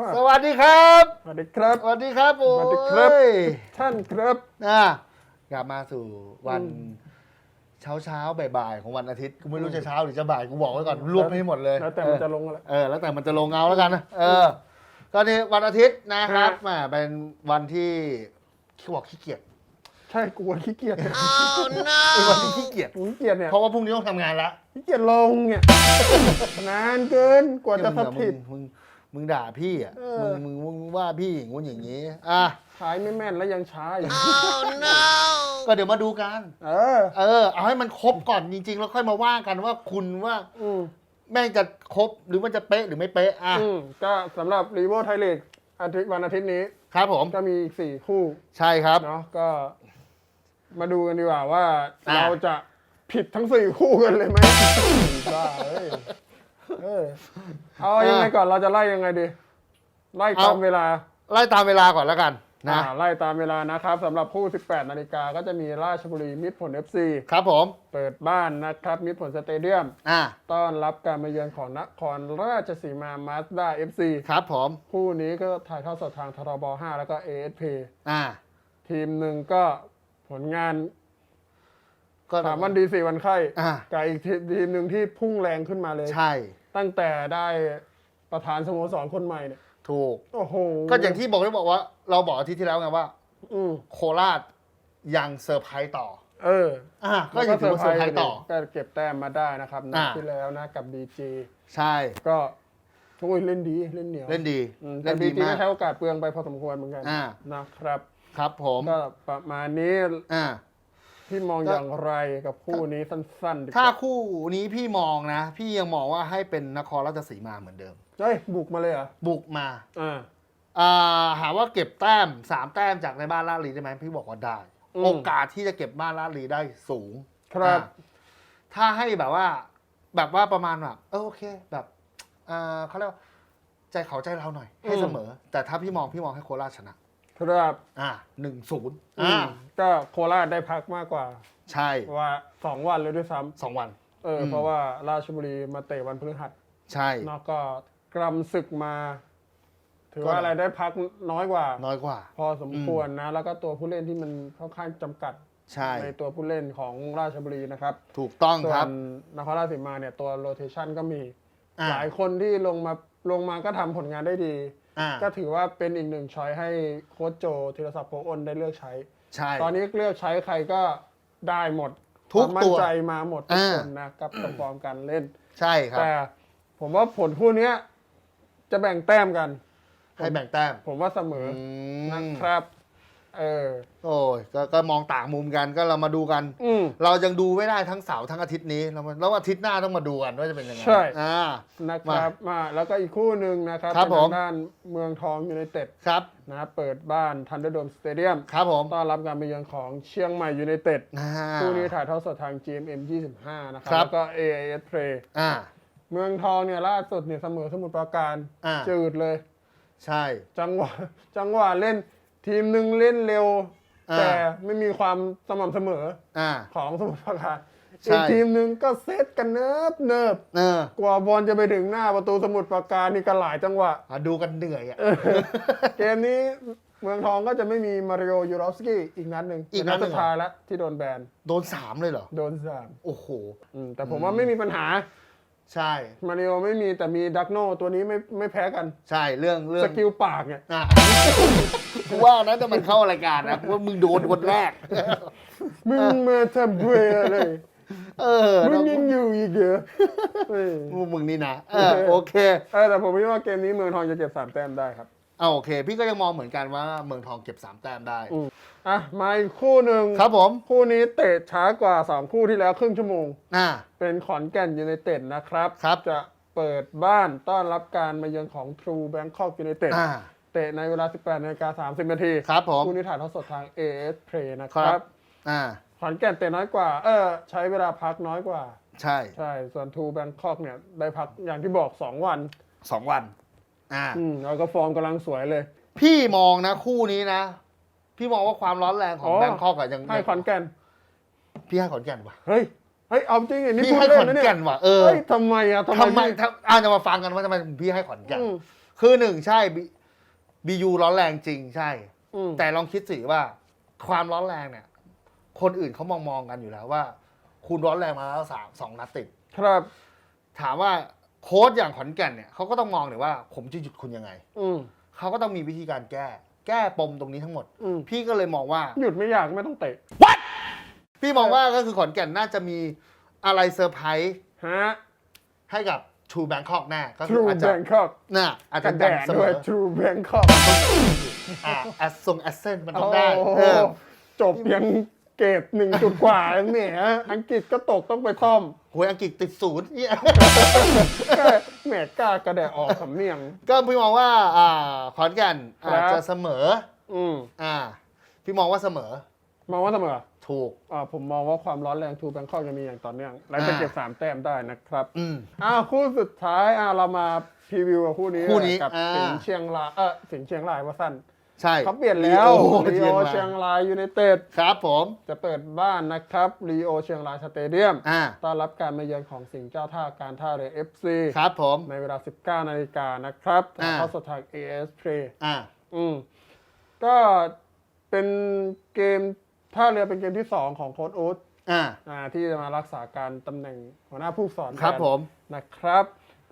ครับ สวัสดีครับสวัสดีครับ สวัสดีครับโอ้สวัสดีครับ ยท่านครับ อะกลับมาสู่วันอืมเช้าเช้าๆบ่ายๆของวันอาทิตย์กูไม่รู้จะเช้าหรือจะบ่ายกูบอกไว้ก่อนรวบให้หมดเลยแล้วแต่มันจะลงอะไรเออแล้วแต่มันจะลงเงาแล้วกันนะเออก็นี่วันอาทิตย์นะครับฮะ แหมเป็นวันที่ขี้บอกขี้เกียจใช่กูขี้เกียจเป็นวันที่ขี้เกียจกูขี้เกียจเนี่ยเพราะว่าพรุ่งนี้ต้องทำงานแล้วขี้เกียจลงเนี่ยนานเกินกว่าจะสมึงถิต มึงมึง ด่าพี่อะเออ มึงมึงมึงว่าพี่อย่างงู้นอย่างนี้อะขายไม่แม่นแล้วยังช้าอยู่ก็เดี๋ยวมาดูกัน เออ เออ เอาให้มันครบก่อนจริง ๆ แล้วค่อยมาว่ากันว่าคุณว่าอืมแม่งจะครบหรือมันจะเป๊ะหรือไม่เป๊ะอะอืมก็สำหรับรีโวไทยเลกอาทิตย์วันอาทิตย์นี้ ครับผมก็มีอีกสี่คู่ใช่ครับ เนาะก็ มาดูกันดีกว่าว่า อะ เราจะผิดทั้งสี่คู่กันเลยไหมบ้าเอ้ย เออเอายังไงก่อนเราจะไล่ยังไงดี ไล่ตามเวลาไล่ตามเวลาก่อนแล้วกันนะอ่าไล่ตามเวลานะครับสำหรับคู่ 18 นาฬิกาก็จะมีราชบุรีมิตรผล FC ครับผม เปิดบ้านนะครับ มิตรผลสเตเดียม อะต้อนรับการมาเยือนของนครราชสีมามาสด้า FC ครับผม คู่นี้ก็ถ่ายทอดสดทางทรบ5แล้วก็ ASP อะทีมหนึ่งก็ผลงานก็สามวันดีสี่วันไข้อะกับอีกทีทีมหนึ่งที่พุ่งแรงขึ้นมาเลย ใช่ ตั้งแต่ได้ประธานสโมสรคนใหม่เนี่ยถูก โอ้โหก็อย่างที่บอกได้บอกว่า เราบอกอาทิตย์ที่แล้วไงว่า อืมโคราชยังเซอร์ไพรส์ต่อ เอออะก็ยังถือว่าเซอร์ไพรส์ต่อ ก็เก็บแต้มมาได้นะครับนัดอ่า ที่แล้วนะกับบีจี ใช่ ก็โอ้ยเล่นดีเล่นเหนียวเล่นดี อืมเล่แต่นบีดีจีมาก็ก ใช้โอกาสเปลืองไปพอสมควรเหมือนกันอ่านะครับ ครับผม ก็ประมาณนี้อะ พี่มองก็อย่างไรกับคู่นี้สั้นๆดีกถ้าว่าคู่นี้พี่มองนะ พี่ยังมองว่าให้เป็นนครราชสีมาเหมือนเดิม เฮ้ยบุกมาเลยเหรอบุกมาอ่า อ่าหาว่าเก็บแต้มสามแต้มจากในบ้านลาดลีได้ไหมพี่บอกว่าได้ อืม โอกาสที่จะเก็บบ้านลาดลีได้สูง ครับ อ่าถ้าให้แบบว่า แบบว่าประมาณแบบเออโอเค แบบอ่าเขาเรียกว่าใจเขาใจเราหน่อย ให้เสมอ แต่ถ้าพี่มองพี่มองให้โคราชชนะ ครับอ่าหนึ่งศูนย์อือ่ามก็โคราชได้พักมากกว่า ใช่ว่าสองวันเลยด้วยซ้สองวันำเอออมเพราะว่าราชบุรีมาเตะวันพฤหัส ใช่เนอกก็กรำศึกมา ถือก็ว่าอะไรได้พักน้อยกว่า น้อยกว่า พอสมควรนะ แล้วก็ตัวผู้เล่นที่มันค่อนข้างจำกัดใช่ในตัวผู้เล่นของราชบุรีนะครับ ถูกต้องส่วครับนนครราชสีมาเนี่ยตัวโรเทชันก็มีอ่าหลายคนที่ลงมาลงมาก็ทำผลงานได้ดีอ่าก็ถือว่าเป็นอีกหนึ่งช้อยให้โค้ชโจธีรศักดิ์โพอ้นได้เลือกใช้ ใช่ ตอนนี้เลือกใช้ใครก็ได้หมดทุกความมั่ตันว ใจมาหมดทุกอ่าคนนะกับกับฟอร์มการเล่น ใช่ครับ แต่ผมว่าผลคู่เนี้ยจะแบ่งแต้มกัน ให้แบ่งแต้มผมว่าเสมออมนะครับ เออ โอ้ยก็ก็มองต่างมุมกันก็เรามาดูกัน อืม เรายังดูไม่ได้ทั้งเสาร์ทั้งอาทิตย์นี้เรามาแล้วอาทิตย์หน้าต้องมาดูกันว่าจะเป็นยังไงใช่ อ่า นะครับมาแล้วก็อีกคู่หนึ่งนะครับครับเป็นผทาม งด้านเมืองทองยูไนเต็ดครับนะครับเปิดบ้านทันเดอร์โดมสเตเดียมครับผมต้อนรับการมาเยือนของเชียงใหม่ยูไนเต็ดอ่า คู่นี้ถ่ายทอดสดทาง GMM 25 นะครับครับ แล้วก็ AIS Play อ่า เมืองทองเนี่ยล่าสุดเนี่ยเสมอสมุทรปราการอ่า จืดเลย ใช่ จังหวะจังหวะเล่น ทีมหนึ่งเล่นเร็ว อ่า แต่ไม่มีความสม่ำเสมออ่า ของสมุทรปราการใช่ อีกทีมหนึ่งก็เซตกันเนิบเนิบเออ กว่าบอลจะไปถึงหน้าประตูสมุทรปราการนี่ก็หลายจังหวะ อะดูกันเหนื่อยอะ เกมนี้เมืองทองก็จะไม่มีมาริโอยูรอฟสกี้อีกนัดหนึ่งอีกนัดหนึ่งสุดท้ายแล้วที่โดนแบนโดนสามเลยเหรอ โดนสามโอ้โห อืมแต่ผมว่าไม่มีปัญหา ใช่ มาริโอไม่มีแต่มีดักโนตัวนี้ไม่ไม่แพ้กัน ใช่เรื่องเรื่อสงกิลปากเนี่ยอะกูว่านะแต่มันเข้ารายการนะว่ามึงโดนคนแรก มึงมาทำเบื่อเลย เออมึงยังอยู่อีกเหรอเออมึงนี่นะเออโอเค เออแต่ผมคิดว่าเกมนี้เมืองทองจะเก็บสามแต้มได้ครับเอาโอเค พี่ก็ยังมองเหมือนกันว่าเมืองทองเก็บสามแต้มได้ อืม อะมาอีกคู่หนึ่งครับผมคู่นี้เตะช้ากว่าสองคู่ที่แล้วครึ่งชั่วโมง อ่า เป็นขอนแก่นยูไนเต็ดนะครับ ครับ จะเปิดบ้านต้อนรับการมาเยือนของ True Bangkok United อ่าเตะในเวลา 18นาฬิกา30นาทีครับผม คู่นี้ถ่ายทอดสดทาง AS Play นะคครัรับ บ อ่า ขอนแก่นเตะน้อยกว่า เออ ใช้เวลาพักน้อยกว่า ใช่ใช่ ส่วน True Bangkok เนี่ย ได้พักอย่างที่บอก 2 วัน สองวัน อ่า อืมแล้วก็ฟอร์มกำลังสวยเลย พี่มองนะคู่นี้นะ พี่มองว่าความร้อนแรงของอ๋อ แบงคอกอะยังให้ขอนแก่น พี่ให้ขอนแก่นว่ะเฮ้ย เฮ้ย เอาจริงไอ้นี่พี่พูดให้เล่ขอนนนะเนี่ย แก่นว่ะเออเฮ้ยทำไมอะทำไมทำไมพี่ถ้าอาจะมาฟังกันว่าทำไมพี่ให้ขอนแก่น อืมคือหนึ่งใช่บียูร้อนแรงจริงใช่ อืมแต่ลองคิดสิว่า ความร้อนแรงเนี่ย คนอื่นเขามองมองๆกันอยู่แล้วว่า คุณร้อนแรงมาแล้วสามสองนัดติด ครับ ถามว่า โค้ชอย่างขอนแก่นเนี่ยเขาก็ต้องมองเลยว่า ผมจะหยุดคุณยังไง อืม เขาก็ต้องมีวิธีการแก้ แก้ปมตรงนี้ทั้งหมด อืม พี่ก็เลยมองว่า หยุดไม่อยากไม่ต้องเตะพี่มองว่าก็คือขอนแก่นน่าจะมีอะไรเซอร์ไพรส์ฮะให้กับทูแบงคอกแน่ก็คือ True อาจจะ Bangkok น่ะอาจกจะระแดดังดเสมด้วยอ True Bangkok อะแอสซงแอสเซนมันต้องได้โอ้โหเออจบยัง เกรดหนึ่งจุดกว่าเนี่ยอังกฤษก็ตกต้องไปซ่อมหวยอังกฤษติดศูนย์เนี่ยแหมกล้ากระแดะออกสำเนียง ก็พี่มองว่า อ่าขอนแก่นครับ อาจจะเสมอ อืมอ่า พี่มองว่าเสมอมองว่าเสมอถูก อ่าผมมองว่าความร้อนแรงทูแบงคอกจะมีอย่างต่อเนื่องและจะอ่าเก็บสามแต้มได้นะครับ อืม อ้าวคู่สุดท้ายอ่าเรามาพรีวิวกับคู่นี้คู่นี้กับอ่า สิงห์เชียงรายเออสิงห์เชียงรายว่าสั้น ใช่เขาเปลี่ยนแล้วโอ้รีเชียโองรายเชียงรายยูไนเต็ดครับผมจะเปิดบ้านนะครับรีโอเชียงรายสเตเดียมอ่าต้อนรับการมาเยือนของสิงห์เจ้าท่าการท่าเรือ FC ครับผมในเวลา 19 นาฬิกานะครับอ่าเข้าสดทาง AS Play อ่าอืมก็เป็นเกมท่าเรือเป็นเกมที่ 2 ของโค้ชอู๊ดอ่าอ่าที่จะมารักษาการตำแหน่งหัวหน้าผู้ฝึกสอนครับแทนผมนะครับ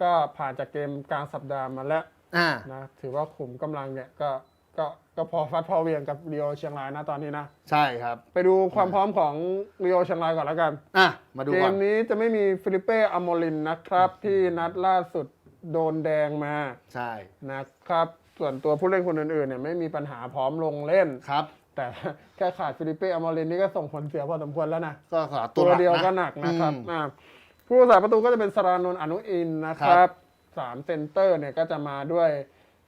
ก็ผ่านจากเกมกลางสัปดาห์มาแล้วอ่านะถือว่าขุมกำลังเนี่ยก็ ก็ก็พอฟัดพอเหวียงกับเรียวเชียงรายนะตอนนี้นะ ใช่ครับ ไปดูความพร้อมของเรียวเชียงรายก่อนแล้วกัน อะ มาดูเกก่อมนนี้จะไม่มีฟิลิเป้อโมลินนะครับ ที่นัดล่าสุดโดนแดงมาใช่นะครับ ส่วนตัวผู้เล่นคนอื่นๆเนี่ยไม่มีปัญหาพร้อมลงเล่น ครับ แต่ แค่ขาดฟิลิเป้อโมลินนี่ก็ส่งผลเสียพอสมควรแล้วนะ ก็ขอตัตัววหลักเดียวนะก็หนักนะครับอืมอ่าผู้รักษาประตูก็จะเป็นสรานนท์อนุอินทร์นะคครัรับ บสามเซนเตอร์เนี่ยก็จะมาด้วย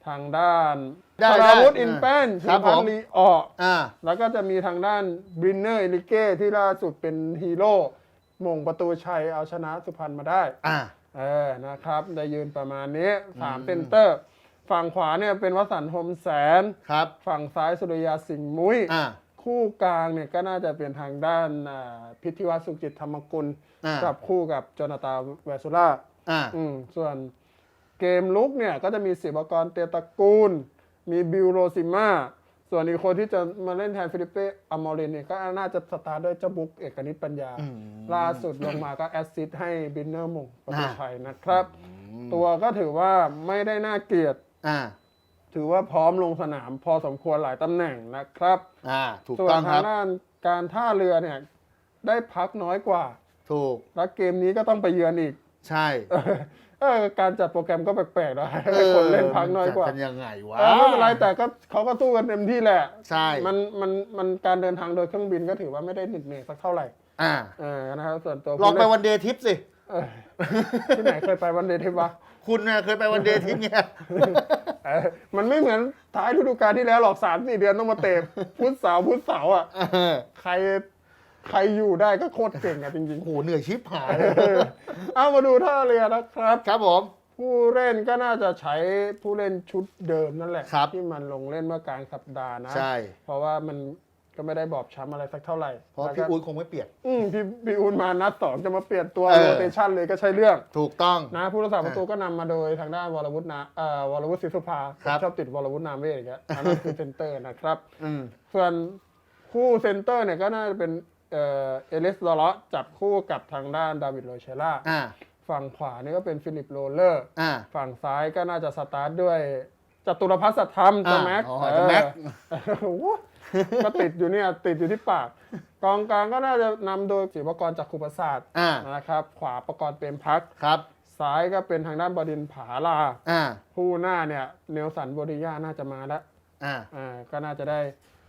ทางด้านได้สราวุธได้อินแป้นคชิรับพันผมธ์ลีออกอ่า แล้วก็จะมีทางด้านบรินเนอร์เอลิเก้ที่ล่าสุดเป็นฮีโร่มงประตูชัยเอาชนะสุพรรณมาได้ อ่า เออ นะครับ ได้ยืนประมาณนี้สามอืมเซนเตอร์ ฝั่งขวาเนี่ยเป็นวสันต์โฮมแสน ครับ ฝั่งซ้ายสุริยาสิงห์มุ้ย อ่า คู่กลางเนี่ยก็น่าจะเป็นทางด้านอ่าพิธีวัฒน์สุขจิตธรรมกุลอ่ากับคู่กับโจนาตาแวซูล่าอ่า อืมส่วน เกมลุกเนี่ยก็จะมีศิวกรเตยตระกูล มีบิลโรซิมาส่วนอีกคนที่จะมาเล่นแทนฟิลิปเป้อมอรินเนี่ยก็น่าจะสตาร์ทด้วยเจ้าบุ๊กเอกนิตปัญญาอืมล่าสุดลงมาก็แอสซิสต์ให้บินเนอร์มงประตูอ่าชัยนะครับ ตัวก็ถือว่าไม่ได้น่าเกลียดอ่าถือว่าพร้อมลงสนามพอสมควรหลายตำแหน่งนะครับอ่าถูกส่วนต้องคทารังบด้านการท่าเรือเนี่ย ได้พักน้อยกว่า ถูก แล้วเกมนี้ก็ต้องไปเยือนอีก ใช่ เออเออการจัดโปรแกรมก็แปลกๆนะให้คนเล่นพักน้อยกว่ามัจะกันยังไงวะเออไม่เป็นไรแต่ก็เขาก็สู้กันเต็มที่แหละ ใช่ มันมันมันการเดินทางโดยเครื่องบินก็ถือว่าไม่ได้เหน็ดเหนื่อยสักเท่าไหร่ อ่าเออนะครับส่วนตัวลองไปผู้เวันเดย์ทิปสิเออที่ไหนเคยไปวันเดย์ทิปวะคุณน่ะเคยไปวันเดย์ทิปเนี่ยเออมันไม่เหมือนท้ายฤดูกาลที่แล้วหรอกสามสี่เดือนต้องมาเตะพุทธเสาพุทธเสาอะเออใคร ใครอยู่ได้ก็โคตรเก่งอะจริงโหเหนื่อยชิบหายๆเออเอามาดูท่าเรือนะครับ ครับผม ผู้เล่นก็น่าจะใช้ผู้เล่นชุดเดิมนั่นแหละ ครับ ที่มันลงเล่นเมื่อกลางสัปดาห์นะ ใช่ เพราะว่ามันก็ไม่ได้บอบช้ำอะไรสักเท่าไหร่เพราะแล้วพี่ก็อุ้ยคงไม่เปลี่ยนอืมพี่พี่อูนมานัดสองจะมาเปลี่ยนตัวเออ โรเตชันเลยก็ใช่เรื่อง ถูกต้อง นะผู้รักษาประตูก็นำมาโดยทางด้านวรวุฒินาเอ่อวรวุฒิศิสุภาครับ ชอบติดวรวุฒินามเวทอีกแล้วอันนั้นคือเซนเตอร์นะครับ อืม ส่วนคู่เซนเตอร์เนี่ยก็น่าจะเป็น เอ่อเอลิสลอเลาะจับคู่กับทางด้านดาวิดโรเชล่าอ่า ฝั่งขวานี่ก็เป็นฟิลิปโรเลอร์ อ่า ฝั่งซ้ายก็น่าจะสตาร์ทด้วยจตุรพัฒน์สัทธรรมจะอ่าแม็กอ๋อจะแม็ก เออโอ้โหก็ติดอยู่เนี่ย ติดอยู่ที่ปาก กองกลางก็น่าจะนำโดยศิวกรจากรคุปศาสตร์อ่า นะครับ ขวาประกรณ์เปรมพัก ครับ ซ้ายก็เป็นทางด้านบดินทร์ผาลา อ่าผู้หน้าเนี่ยเนลสันโบริยาน่าจะมาแล้วอ่า อ่าก็น่าจะได้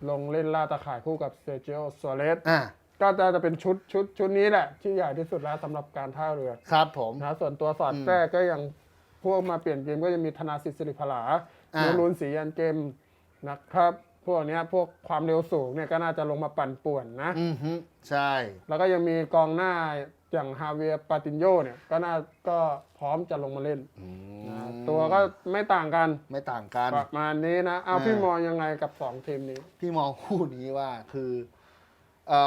ลงเล่นล่าตะข่ายคู่กับเซจิโอซัวเรส อ่า ก็จะจะเป็นชุดชุดชุดนี้แหละ ที่ใหญ่ที่สุดแล้วสำหรับการท่าเรือครับผม นะส่วนตัวสอดอืมแทรกก็ยังพวกมาเปลี่ยนเกมก็จะมีธนาสิทธิ์สิริพลาอ่าโนรุนศรียันเกมนะครับ พวกเนี้ยพวกความเร็วสูงเนี่ยก็น่าจะลงมาปั่นป่วนนะ อืมฮึใช่ แล้วก็ยังมีกองหน้าอย่างฮาเวียร์ปาตินโยเนี่ยก็น่าก็พร้อมจะลงมาเล่นอืมนะตัวก็ไม่ต่างกันไม่ต่างกัน ประมาณนี้นะ เอาอ่าพี่มองยังไงกับสองทีมนี้ พี่มองคู่นี้ว่าคือ เอ่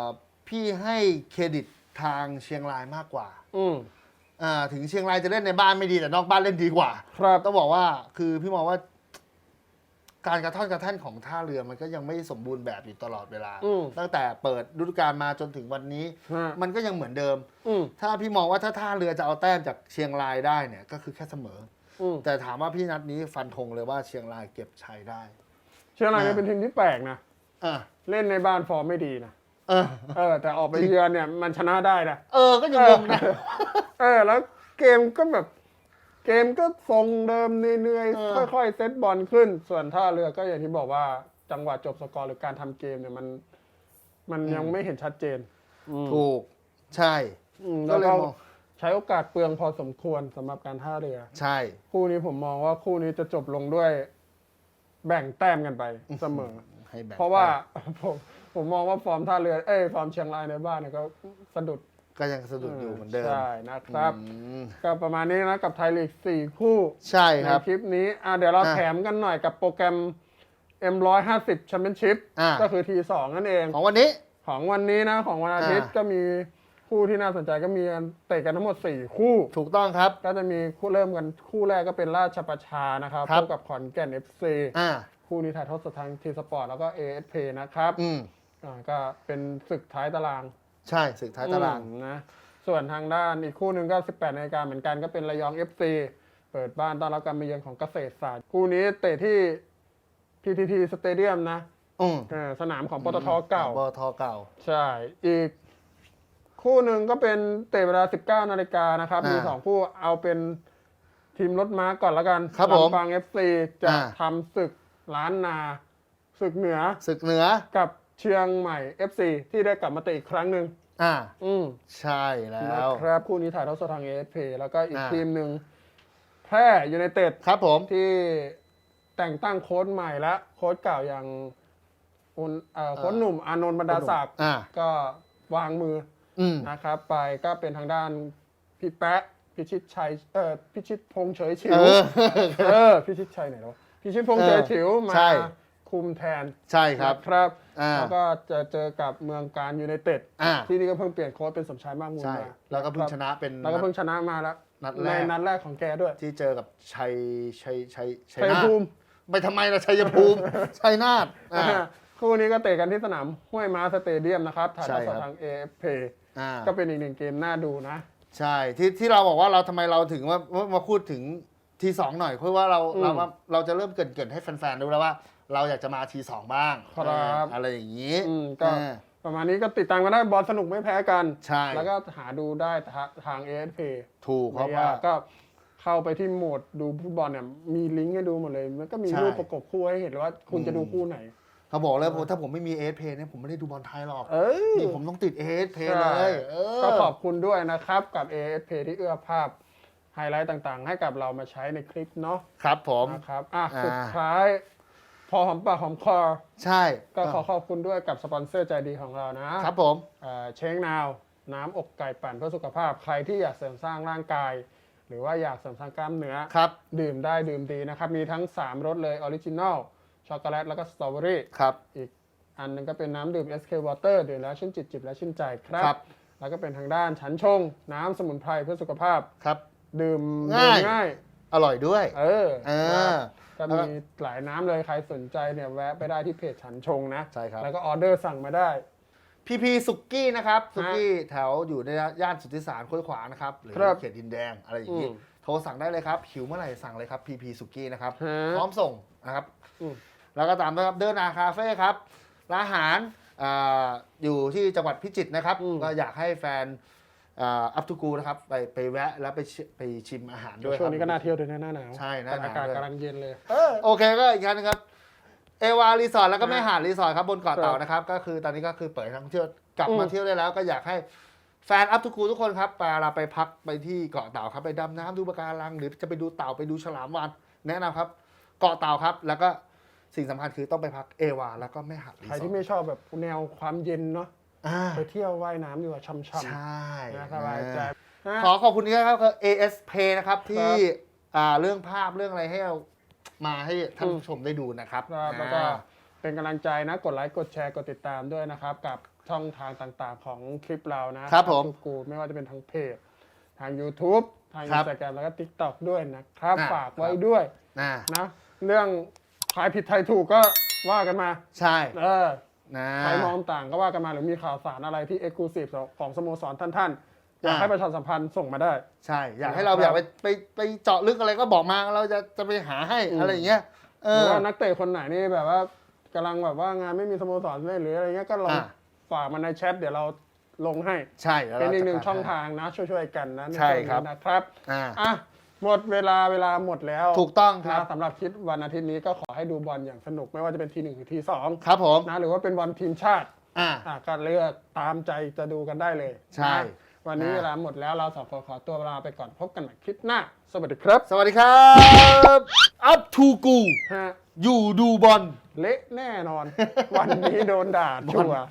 อพี่ให้เครดิตทางเชียงรายมากกว่าอืม อ่าถึงเชียงรายจะเล่นในบ้านไม่ดีแต่นอกบ้านเล่นดีกว่า ครับ ต้องบอกว่าคือพี่มองว่า การกระท่อนกระแท่นของท่าเรือมันก็ยังไม่สมบูรณ์แบบอยู่ตลอดเวลา อืม ตั้งแต่เปิดฤดูกาลมาจนถึงวันนี้ ฮะมันก็ยังเหมือนเดิม อืมถ้าพี่มองว่าถ้าท่าเรือจะเอาแต้มจากเชียงรายได้เนี่ย ก็คือแค่เสมอ อืมแต่ถามว่าพี่นัดนี้ฟันธงเลยว่าเชียงรายเก็บชัยได้ เชียงรายเนี่ยอ่าเป็นทีมที่แปลกนะ อะ เล่นในบ้านฟอร์มไม่ดีนะเออ เออ แต่ออกไปเยือนเนี่ยมันชนะได้นะเออ ก็ยังงงนะ เออ แล้วเกมก็แบบ เกมก็ทรงเดิมเหนื่อยเออ ๆค่อยๆเซตบอลขึ้น ส่วนท่าเรือก็อย่างที่บอกว่าจังหวะจบสกอร์หรือการทำเกมเนี่ยมัน มันยังไม่เห็นชัดเจนถูก ใช่ อืมก็แล้วเลยก็มอง ใช้โอกาสเปลืองพอสมควรสำหรับการท่าเรือ ใช่ คู่นี้ผมมองว่าคู่นี้จะจบลงด้วย แบ่งแต้มกันไปเสมอ ให้แบ่งเพราะว่าผมผมมองว่าฟอร์มท่าเรือเอ้ยฟอร์มเชียงรายในบ้านเนี่ยก็สะดุดก็ยังสะดุดอยู่เหมือนเดิม ใช่นะครับ อืม ก็ประมาณนี้นะกับไทยลีกสี่คู่ใช่ในครับ คลิปนี้อะเดี๋ยวเราอะแถมกันหน่อยกับโปรแกรม M150 Championship อะ ก็คือ T2 นั่นเอง ของวันนี้ ของวันนี้นะ ของวันอาทิตย์อะ ก็มีคู่ที่น่าสนใจก็มีกันเตะกันทั้งหมด 4 คู่ ถูกต้องครับ ก็จะมีคู่เริ่มกันคู่แรกก็เป็นราชประชานะครับครัพบบกับขอนแก่น FC อ่า คู่นี้ถ่ายทอดสดทางทีสปอร์ตแล้วก็ ASP นะครับอืมอ่าก็เป็นศึกท้ายตารางใช่ศึกท้ายตาราง อืมนะส่วนทางด้านอีกคู่หนึ่งก็ 18นาฬิกาเหมือนกันก็เป็นระยอง FC เปิดบ้านต้อนรับการมาเยือนของเกษตรศาสตร์ คู่นี้เตะที่ PTT Stadium นะอืมเออสนามของปตทเก่า ปตทเก่า ใช่ อีกคู่หนึ่งก็เป็นเตะเวลา 19 นาฬิกานะครับ อ่ามีมีสองคู่เอาเป็นทีมรถม้าก่อนละกันครับผมลำปาง FC จะอ่า ทำศึก ล้านนาศึกเหนือศึกเหนือกับเชียงใหม่ FC ที่ได้กลับมาเตะอีกครั้งหนึ่งอ่า อืมใช่แล้นะวครับคู่นี้ถ่ายทอดสดทาง AFP แล้วก็อีกอ่า ทีมหนึ่งแพร่ยูไนเต็ดครับผม ที่แต่งตั้งโค้ชใหม่และโค้ชเก่าอย่างอุนเอ่อโค้ชหนุ่มอานนท์บรรดาศักดิ์อ่า ก็วางมือ อืม นะครับไปก็เป็นทางด้านพี่แปะพิชิตชัยเออพิชิตพงษ์เฉยฉิวเออ เออพิชิตชัยไหนวะ พิชิตพงษ์เฉยฉิวมาใช่ คุมแทนใช่ครับ นะครับอ่าแล้วก็จะเจอกับเมืองการยูไนเต็ดอ่า ที่นี่ก็เพิ่งเปลี่ยนโค้ชเป็นสมชายมากมูลใช่ มาแล้วก็เพิ่งครับชนะเป็น แล้วก็เพิ่งชนะมาแล้วนัดในแรกนัดแรกของแกด้วย ที่เจอกับชัยชัยชัยชัยนาทภูมิ ไปทำไมล่ะชัยภูมิ ชัยนาทอ่า คู่นี้ก็เตะกันที่สนามห้วยม้าสเตเดียมนะครับถ่ายทอดสดใช่ครับ ทาง AFP อ่า ก็เป็นอีกหนึ่งเกมน่าดูนะ ใช่ที่ที่เราบอกว่าเราทำไมเราถึงว่าว่ามาพูดถึง ทีสองหน่อยเพราะว่าเราอืมเราว่าเราจะเริ่มเกรินเกรินให้แฟนๆดูแล้วว่า เราอยากจะมาทีสองบ้างครับ เอออะไรอย่างนี้อืมก็อ่าประมาณนี้ก็ติดตามกันได้บอลสนุกไม่แพ้กัน ใช่ แล้วก็หาดูได้ทาทาง AFP ถูกเพไม่ราะว่ายากก็เข้าไปที่โหมดดูฟุตบอลเนี่ยมีลิงก์ให้ดูหมดเลย มันก็มีใช่ รูปประกบคู่ให้เห็นว่าคุณจะดูคู่ไหน เขาบอกเลยผมถ้าผมไม่มีเอสเพเนี่ยผมไม่ได้ดูบอลไทยหรอกเอ้ยนี่ผมต้องติดเอสเพใช่เลย เออ ก็ขอบคุณด้วยนะครับกับ AFP ที่เอื้อภาพ ไฮไลท์ต่างๆ ให้กับเรามาใช้ในคลิปเนาะครับผม นะครับอะอ่า สุดท้าย พอหอมปากหอมคอ ใช่ก็ขอขอบคุณด้วยกับสปอนเซอร์ใจดีของเรานะครับผม เช้งนาว น้ำอกไก่ปั่นเพื่อสุขภาพ ใครที่อยากเสริมสร้างร่างกาย หรือว่าอยากเสริมสร้างกล้ามเนื้อ ครับ ดื่มได้ดื่มดีนะครับ มีทั้ง 3รสเลยออริจินอลช็อกโกแลตแล้วก็สตรอเบอรี่ ครับ อีกอันหนึงก็เป็นน้ำดื่ม SK Water ดื่มแล้วชื่นจิตจิบและชื่นใจครับ ครับ แล้วก็เป็นทางด้านฉันชง น้ำสมุนไพรเพื่อสุขภาพ ครับ ดื่มง่ายดื่มง่าย อร่อยด้วย เออเออก็มีหลายน้ำเลยใครสนใจเนี่ยแวะไปได้ที่เพจฉันชงนะใช่ครับ แล้วก็ออเดอร์สั่งมาได้ พีพีสุกี้นะครับสุกี้แถวอยู่ในย่านสุทธิสารค้วยขวางนะครับหรือครับเขตดินแดงอะไรอย่างนี้อืมโทรสั่งได้เลยครับหิวเมื่อไหร่สั่งเลยครับพีพีสุกี้นะครับฮะพร้อมส่งนะครับอืม แล้วก็ตามด้วยครับเดินอาคาเฟ่ครับร้านอาหารอ่าอยู่ที่จังหวัดพิจิตรนะครับ ก็อยากให้แฟน อัพทูกูนะครับไปไปแวะแล้วไปชิไปชิมอาหารด้วยคช่วรังบนี้ก็น่าเที่ยวด้วยนะหน้าหนาวใช่หน้าหนาวอากาศด้วยกำลังเย็นเลยโอเคก็อีกครั้งนึงครับเอวารีสอร์ทแล้วก็แม่หาดรีสอร์ทครับบนเกาะเต่าครับนะครับ ก็คือตอนนี้ก็คือเปิดให้นักท่องเที่ยวกลับอืมมาเที่ยวได้แล้วก็อยากให้แฟนอัพทูกูทุกคนครับเวลาไปพักไปที่เกาะเต่าครับไปดำน้ำดูปะการัง หรือจะไปดูเต่าไปดูฉลามวานแนะนำครับ เกาะเต่าครับ แล้วก็สิ่งสำคัญคือต้องไปพักเอวาแล้วก็แม่หาดรีใครสอที่ร์ทไม่ชอบแบบแนวความเย็นเนาะ อ่าไปเที่ยวว่ายน้ำดีกว่าช่ำใช่ๆนะสบายใจฮะขอขอบคุณนะครับคือ ASP นะครับครับที่อ่าเรื่องภาพเรื่องอะไรให้เรามาให้ท่านอืมผู้ชมได้ดูนะครับครับแล้วก็อ่า เป็นกำลังใจนะ กดไลค์ กดแชร์ กดติดตามด้วยนะครับ กับช่องทางต่างๆของคลิปเรานะครับผมทุกกูไม่ว่าจะเป็นทางเพจ ทาง YouTube ทางครัอินบสตาแกรมแล้วก็ TikTok ด้วยนะครับ อ่า ฝากไว้ครับด้วยอ่านะ เรื่องทายผิดทายถูกก็ว่ากันมา ใช่ เออ นะใครมองต่างก็ว่ากันมาหรือมีข่าวสารอะไรที่เอ็กซ์คลูซีฟของสโมสรท่านๆ อยากอ่าให้ประชาสัมพันธ์ส่งมาได้ ใช่ อยากให้เราอยากไปไปไปเจาะลึกอะไรก็บอกมาเราจะจะไปหาให้อืมอะไรอย่างเงี้ยเอหรืออว่านักเตะคนไหนนี่แบบว่ากำลังแบบว่างานไม่มีสโมสรเล่นหรืออะไรเงี้ยก็ลองอ่าฝากมาในแชทเดี๋ยวเราลงให้ ใช่แล้วเป็นอีกราจะหนึ่งช่องให้ทางนะช่วยๆกันนะนใช่ช่วงนี้ครับนะครับอ่าอะ หมดเวลาเวลาหมดแล้วถูกต้องคนะรับสำหรับคิดวันอาทิตย์นี้ก็ขอให้ดูบอลอย่างสนุกไม่ว่าจะเป็นทีหนึ่งหรือทีสองครับผมนะหรือว่าเป็นบอลทีมชาติอ่าอะก็เลือกตามใจจะดูกันได้เลยใช่ นะวันนี้นะเวลาหมดแล้วเราสองคนขอตัวลาไปก่อนพบกันใหม่คลิปหน้า สวัสดีครับสวัสดีครับ up to กู ฮะอยู่ดูบอล เละแน่นอน วันนี้โดนด่าชัวร์